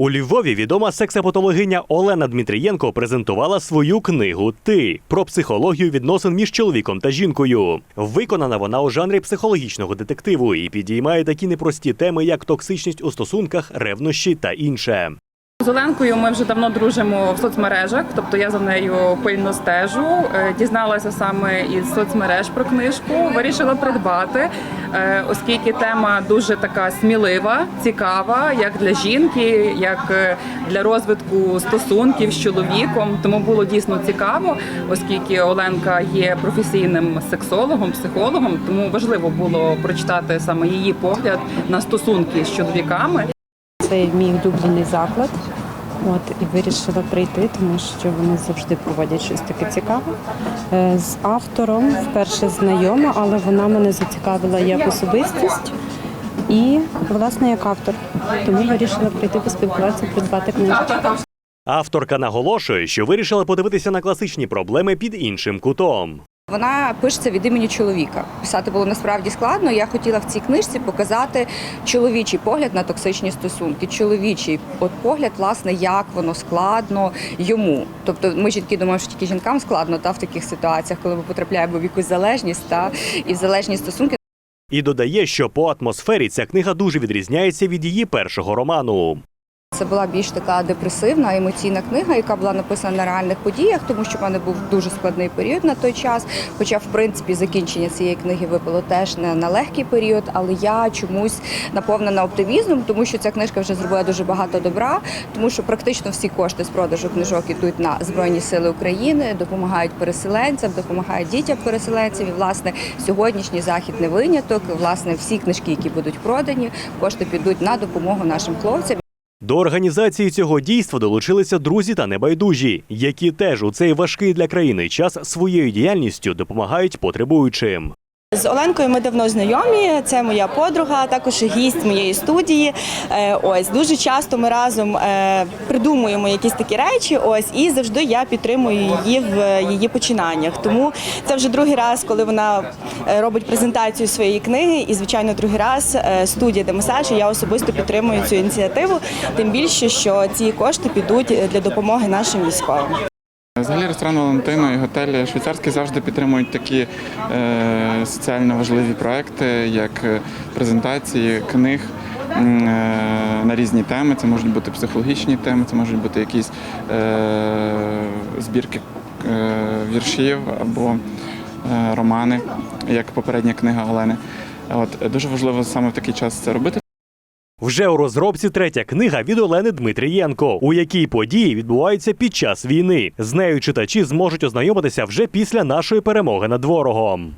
У Львові відома сексапатологиня Олена Дмитрієнко презентувала свою книгу Ти про психологію відносин між чоловіком та жінкою. Виконана вона у жанрі психологічного детективу і підіймає такі непрості теми, як токсичність у стосунках, ревнощі та інше. З Оленкою ми вже давно дружимо в соцмережах, тобто я за нею пильно стежу. Е, Дізналася саме із соцмереж про книжку. Вирішила придбати, е, оскільки тема дуже така смілива, цікава, як для жінки, як е, для розвитку стосунків з чоловіком. Тому було дійсно цікаво, оскільки Оленка є професійним сексологом, психологом. Тому важливо було прочитати саме її погляд на стосунки з чоловіками. Це мій улюблений заклад. От і вирішила прийти, тому що вони завжди проводять щось таке цікаве. Е, З автором вперше знайома, але вона мене зацікавила як особистість і власне як автор. Тому вирішила прийти поспілкуватися, придбати книжку. Авторка наголошує, що вирішила подивитися на класичні проблеми під іншим кутом. Вона пишеться від імені чоловіка. Писати було насправді складно. Я хотіла в цій книжці показати чоловічий погляд на токсичні стосунки. Чоловічий от погляд, власне, як воно складно йому. Тобто, ми жінки думаємо, що тільки жінкам складно та в таких ситуаціях, коли ми потрапляємо в якусь залежність та і в залежні стосунки. І додає, що по атмосфері ця книга дуже відрізняється від її першого роману. Це була більш така депресивна емоційна книга, яка була написана на реальних подіях, тому що в мене був дуже складний період на той час. Хоча, в принципі, закінчення цієї книги випало теж не на легкий період, але я чомусь наповнена оптимізмом, тому що ця книжка вже зробила дуже багато добра, тому що практично всі кошти з продажу книжок ідуть на збройні сили України, допомагають переселенцям, допомагають дітям переселенців. І власне сьогоднішній захід не виняток. Власне, всі книжки, які будуть продані, кошти підуть на допомогу нашим хлопцям. До організації цього дійства долучилися друзі та небайдужі, які теж у цей важкий для країни час своєю діяльністю допомагають потребуючим. З Оленкою ми давно знайомі. Це моя подруга, також гість моєї студії. Е, Ось дуже часто ми разом е, придумуємо якісь такі речі. Ось і завжди я підтримую її в її починаннях. Тому це вже другий раз, коли вона е, робить презентацію своєї книги. І звичайно, другий раз е, студія демасажу. Я особисто підтримую цю ініціативу. Тим більше, що ці кошти підуть для допомоги нашим військовим. Взагалі ресторан Валентино і готель швейцарський завжди підтримують такі е, соціально важливі проекти, як е, презентації книг е, на різні теми. Це можуть бути психологічні теми, це можуть бути якісь е, збірки е, віршів або е, романи, як попередня книга Олени. От дуже важливо саме в такий час це робити. Вже у розробці третя книга від Олени Дмитрієнко, у якій події відбуваються під час війни. З нею читачі зможуть ознайомитися вже після нашої перемоги над ворогом.